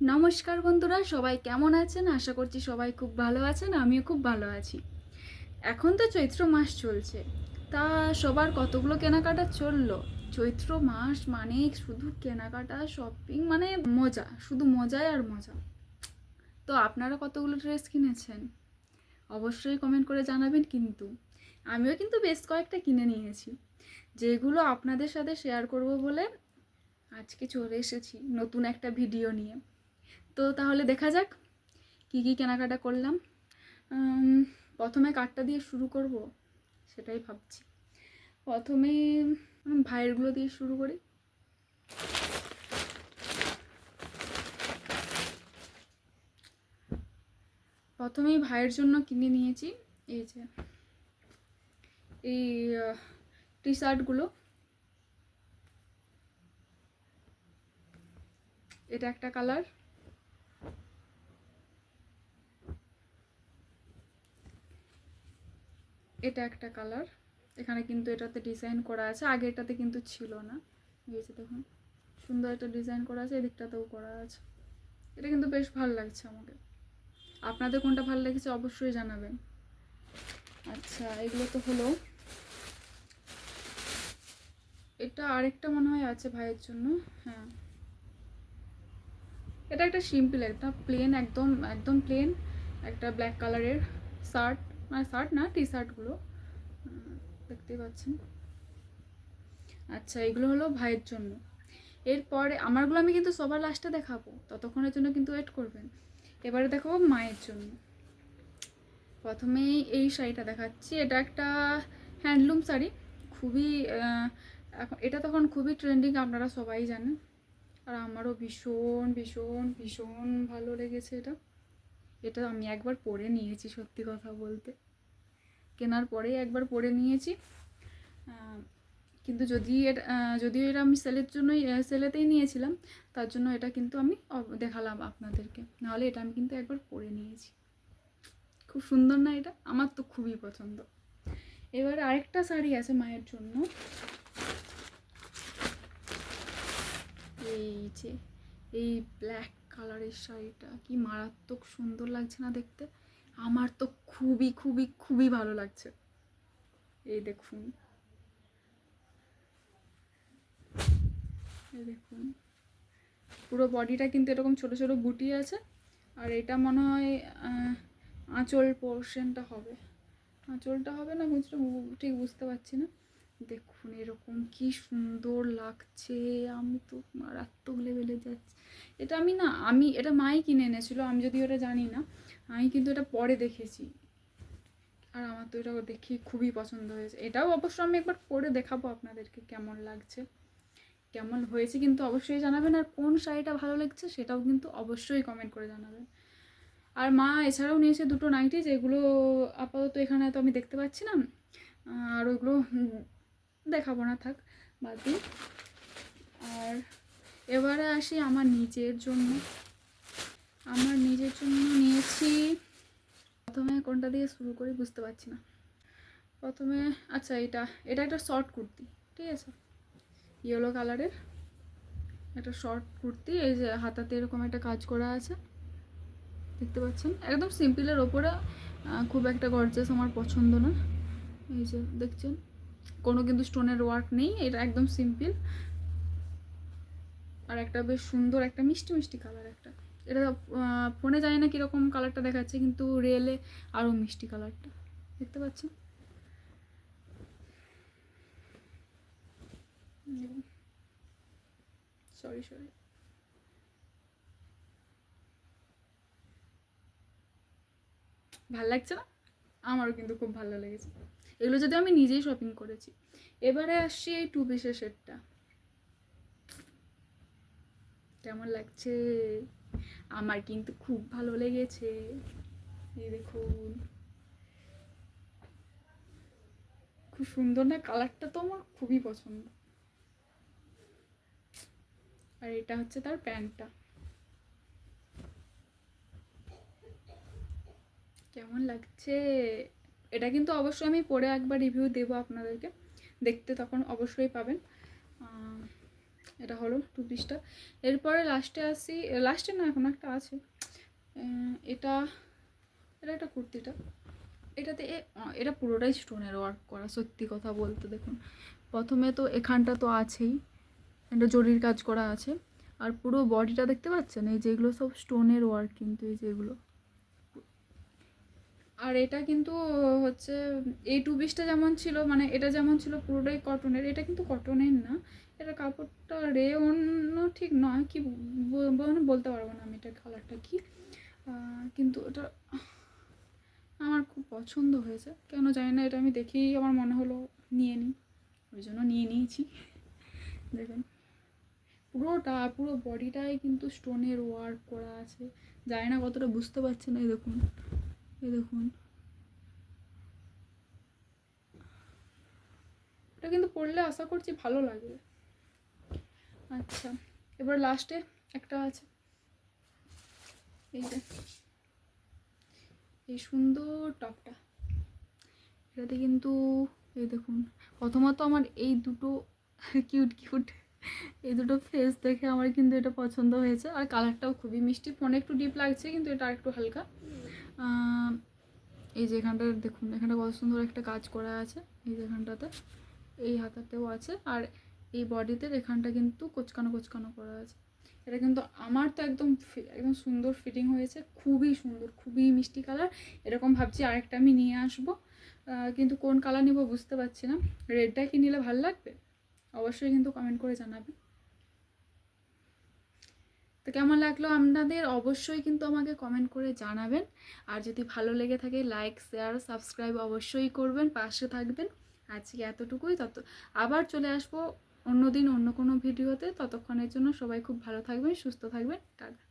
নমস্কার বন্ধুরা, সবাই কেমন আছেন? আশা করছি সবাই খুব ভালো আছেন, আমিও খুব ভালো আছি। এখন তো চৈত্র মাস চলছে। তা সবার কতগুলো কেনাকাটা চলল? চৈত্র মাস মানে শুধু কেনাকাটা শপিং মানে মজা, শুধু মজাই আর মজা। তো আপনারা কতগুলো ড্রেস কিনেছেন? অবশ্যই কমেন্ট করে জানাবেন কিন্তু। আমিও কিন্তু বেশ কয়েকটা কিনে নিয়েছি। যেগুলো আপনাদের সাথে শেয়ার করব বলে আজকে চলে এসেছি নতুন একটা ভিডিও নিয়ে। তো তাহলে দেখা যাক কী কী কেনাকাটা করলাম। প্রথমে কার্ডটা দিয়ে শুরু করব, সেটাই ভাবছি। প্রথমে ভাইয়েরগুলো দিয়ে শুরু করি। প্রথমেই ভাইয়ের জন্য কিনে নিয়েছি, এই যে, এই টি শার্টগুলো এটা একটা কালার। এটা একটা কালার। এখানে কিন্তু এটাতে ডিজাইন করা আছে। আগে এটাতে কিন্তু ছিল না। যে দেখুন, সুন্দর একটা ডিজাইন করা আছে, এদিকটাতেও করা আছে। এটা কিন্তু বেশ ভালো লাগছে আমাকে। আপনাদের কোনটা ভালো লেগেছে অবশ্যই জানাবেন। আচ্ছা এগুলো তো হলো। এটা আরেকটা মনে হয় আছে ভাইয়ের জন্য। হ্যাঁ। এটা একটা সিম্পল একটা প্লেন একদম একদম প্লেন একটা ব্ল্যাক কালারের শার্ট। মানে শার্ট না টি শার্টগুলো দেখতেই পাচ্ছেন। আচ্ছা এগুলো হলো ভাইয়ের জন্য। এরপরে আমারগুলো আমি কিন্তু সবার লাস্টে দেখাবো। ততক্ষণের জন্য কিন্তু ওয়েট করবেন। এবারে দেখাবো মায়ের জন্য। প্রথমেই এই শাড়িটা দেখাচ্ছি। এটা একটা হ্যান্ডলুম শাড়ি। খুবই এখন, এটা তখন খুবই ট্রেন্ডিং আপনারা সবাই জানেন। আর আমারও ভীষণ ভীষণ ভীষণ ভালো লেগেছে এটা। এটা আমি একবার পরে নিয়েছি, সত্যি কথা বলতে। কেনার পরেই একবার পরে নিয়েছি। কিন্তু যদি এটা যদিও এটা আমি সেলের জন্যই সেলেতেই নিয়েছিলাম, তার জন্য এটা কিন্তু আমি দেখালাম আপনাদেরকে। নাহলে এটা আমি কিন্তু একবার পরে নিয়েছি। খুব সুন্দর না এটা? আমার তো খুবই পছন্দ। এবারে আরেকটা শাড়ি আছে মায়ের জন্য। এই যে এই ব্ল্যাক কালারের শাড়িটা, কি মারাত্মক সুন্দর লাগছে না দেখতে। আমার তো খুবই খুবই খুবই ভালো লাগছে। এই দেখুন। এই দেখুন। পুরো বডিটা কিন্তু এরকম ছোট ছোট গুটি আছে। আর এটা মনে হয় আঁচল পোর্শনটা হবে। আঁচলটা হবে না? বুঝতে ঠিক বুঝতে পারছি না। দেখুন এরকম কি সুন্দর লাগছে। আমি তো মারাত্মক লেভেলে যাচ্ছি। এটা আমি না, আমি, এটা মাই কিনে এনেছিল, আমি যদি ওটা জানি না, আমি কিন্তু এটা পরে দেখেছি। আর আমার তো এটা দেখে খুবই পছন্দ হয়েছে। এটাও অবশ্য আমি একবার পরে দেখাবো আপনাদেরকে কেমন লাগছে। কেমন হয়েছে কিন্তু অবশ্যই জানাবেন, আর কোন শাড়িটা ভালো লাগছে সেটাও কিন্তু অবশ্যই কমেন্ট করে জানাবেন। আর মা, এছাড়াও নিয়েছে দুটো নাইটি যেগুলো আপাতত এখানে তো আমি দেখতে পাচ্ছি না। আর ওইগুলো দেখাবো না, থাক, বাদ দিই। আর এবারে আসি আমার নিজের জন্য। আমার নিজের জন্য নিয়েছি, প্রথমে কোনটা দিয়ে শুরু করি বুঝতে পারছি না। প্রথমে আচ্ছা এটা এটা একটা শর্ট কুর্তি, ঠিক আছে? ইয়েলো কালারের একটা শর্ট কুর্তি, এই যে হাতাতে এরকম একটা কাজ করা আছে। দেখতে পাচ্ছেন? একদম সিম্পলের ওপরে খুব একটা গর্জাস আমার পছন্দ না। এই যে, দেখছেন? কোনো কিন্তু স্টোনের ওয়ার্ক নেই, এটা একদম সিম্পল। আর একটা বেশ সুন্দর, একটা মিষ্টি মিষ্টি কালার একটা। এটা ফোনে জানি না কীরকম কালারটা দেখাচ্ছে, কিন্তু রিয়েলে আরও মিষ্টি কালারটা। দেখতে পাচ্ছেন? Sorry sorry. ভালো লাগছে না? আমারও কিন্তু খুব ভালো লেগেছে। এগুলো যদি আমি নিজেই শপিং করেছি। এবারে আসছি এই টু পিসের সেটটা কেমন লাগছে? আমার কিন্তু খুব ভালো লেগেছে। এই দেখুন। খুব সুন্দর না? কালারটা তো আমার খুবই পছন্দ। আর এটা হচ্ছে তার প্যান্টটা। কেমন লাগছে? এটা কিন্তু অবশ্যই আমি পরে একবার রিভিউ দেবো আপনাদেরকে। দেখতে তখন অবশ্যই পাবেন। এটা হলো টু পিসটা। এরপরে লাস্টে আসি লাস্টে না, এখন একটা আছে। এটা এটা একটা কুর্তিটা। এটাতে এটা পুরোটাই স্টোনের ওয়ার্ক করা, সত্যি কথা বলতে দেখুন। প্রথমে তো এখানটা তো আছেই এটা জরির কাজ করা আছে। আর পুরো বডিটা দেখতে পাচ্ছেন? এই যেগুলো সব স্টোনের ওয়ার্ক কিন্তু, এই যেগুলো আর এটা কিন্তু হচ্ছে, এই টু পিসটা যেমন ছিল মানে এটা যেমন ছিল পুরোটাই কটনের এটা কিন্তু কটনের না। এটা কাপড়টা রে অন্য ঠিক নয়, কি মানে বলতে পারব না আমি এটা কালারটা কি। কিন্তু এটা আমার খুব পছন্দ হয়েছে। কেন জানি না, এটা আমি দেখেই আমার মনে হলো নিয়ে নিই। ওই জন্য নিয়ে নিয়েছি। দেখুন, পুরোটা, পুরো বডিটাই কিন্তু স্টোনের ওয়ার্ক করা আছে। জানি না কতটা, বুঝতে পারছেন এই দেখুন। এই দেখুন। এটা কিন্তু পড়লে আশা করছি ভালো লাগবে। আচ্ছা এবার লাস্টে একটা আছে। এই যে, এই সুন্দর টপটা। এটাতে কিন্তু, এই দেখুন, প্রথমত আমার এই দুটো কিউট কিউট এই দুটো ফেস দেখে আমার কিন্তু এটা পছন্দ হয়েছে। আর কালারটাও খুবই মিষ্টি, ফোনে একটু ডিপ লাগছে, কিন্তু এটা আর একটু হালকা। এই যে এখানটা দেখুন, এখানটা কত সুন্দর একটা কাজ করা আছে, এই যে এখানটাতে, এই হাতাতেও আছে, আর এই বডিতে এখানটা কিন্তু কোচকানো কোচকানো করা আছে। এটা কিন্তু আমার তো একদম একদম সুন্দর ফিটিং হয়েছে, খুবই সুন্দর, খুবই মিষ্টি কালার এরকম ভাবছি আরেকটা আমি নিয়ে আসব। কিন্তু কোন কালার নিব বুঝতে পারছি না। রেডটা কি নিলে ভালো লাগবে? অবশ্যই কিন্তু কমেন্ট করে জানাবেন। তো কেমন লাগল আপনাদের? অবশ্যই কিন্তু আমাকে কমেন্ট করে জানাবেন। আর যদি ভালো লেগে থাকে লাইক শেয়ার সাবস্ক্রাইব অবশ্যই করবেন, পাশে থাকবেন। আজকে এতটুকুই। তত, আবার চলে আসব অন্যদিন অন্য কোনো ভিডিওতে। ততক্ষণের জন্য সবাই খুব ভালো থাকবেন, সুস্থ থাকবেন। টাটা।